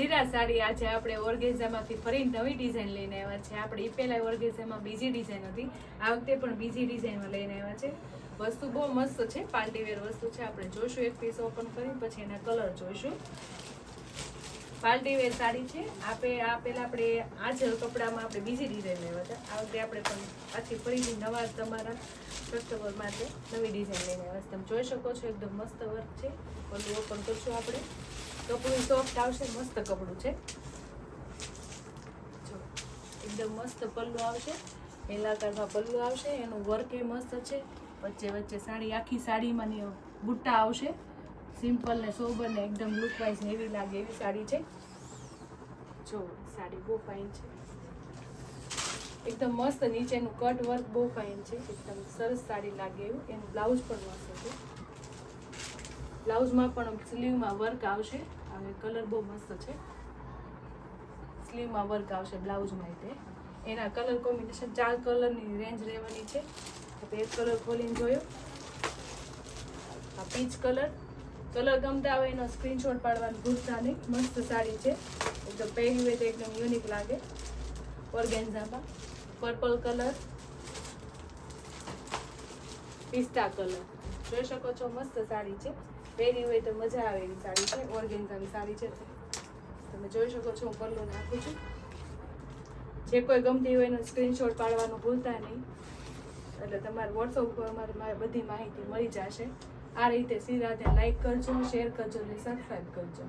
સીરા સાડી આજે આપણે ઓર્ગેઝામાંથી ફરી નવી ડિઝાઇન લઈને આવ્યા છે. આપણે એ પહેલાં ઓર્ગેઝામાં બીજી ડિઝાઇન હતી, આ વખતે પણ બીજી ડિઝાઇનમાં લઈને આવ્યા છે. વસ્તુ બહુ મસ્ત છે, પાર્ટીવેર વસ્તુ છે. આપણે જોઈશું, એક પીસ ઓપન કરી પછી એના કલર જોઈશું. પાર્ટી વેર સાડી છે. આપે આ પહેલા આપણે આ જ કપડામાં આપણે બીજી ડિઝાઇન લેવા હતા. આ વખતે આપણે પણ પાછી ફરીથી નવા તમારા કસ્ટમર માટે નવી ડિઝાઇન લઈને આવ્યા તમે જોઈ શકો છો, એકદમ મસ્ત વર્ક છે. પલ્લું ઓપન કરશું આપણે. કપડું સોફ્ટ આવશે, મસ્ત કપડું છે. જો, એકદમ મસ્ત પલ્લું આવશે. મેલાકારમાં પલ્લું આવશે. એનું વર્ક એ મસ્ત છે. વચ્ચે વચ્ચે સાડી, આખી સાડીમાં બુટ્ટા આવશે. સિમ્પલ ને સોબર ને એકદમ લુક વાઇઝ એવી લાગે એવી સાડી છે. જો, સાડી બહુ ફાઇન છે. એકદમ મસ્ત નીચેનું કટ વર્ક બહુ ફાઇન છે. એકદમ સરસ સાડી લાગે એવું. એનું બ્લાઉઝ પણ મસ્ત છે. બ્લાઉઝમાં પણ સ્લીવમાં વર્ક આવશે. હવે કલર બહુ મસ્ત છે. સ્લીવમાં વર્ક આવશે બ્લાઉઝમાં તે એના કલર કોમ્બિનેશન ચાર કલરની રેન્જ રહેવાની છે. એક કલર ખોલીને જોયો. આ પીચ કલર કલર ગમતા હોય એનો સ્ક્રીનશોટ પાડવાનું ભૂલતા નહીં મસ્ત સાડી છે. એકદમ પહેરી હોય તો એકદમ યુનિક લાગે. ઓર્ગેન્ઝામાં. પર્પલ કલર પિસ્તા કલર જોઈ શકો છો, મસ્ત સાડી છે. પહેરી હોય તો મજા આવે એવી સાડી છે. ઓર્ગેન્ઝાની સાડી છે. તમે જોઈ શકો છો હું પલ્લો નાખું છું. જે કોઈ ગમતી હોય એનો સ્ક્રીનશોટ પાડવાનું ભૂલતા નહીં. એટલે તમારે વોટ્સઅપ ઉપર અમારે મારે બધી માહિતી મળી જશે. આ રીતે સીધા લાઈક કરજો શેર કરજો અને સબસ્ક્રાઈબ કરજો.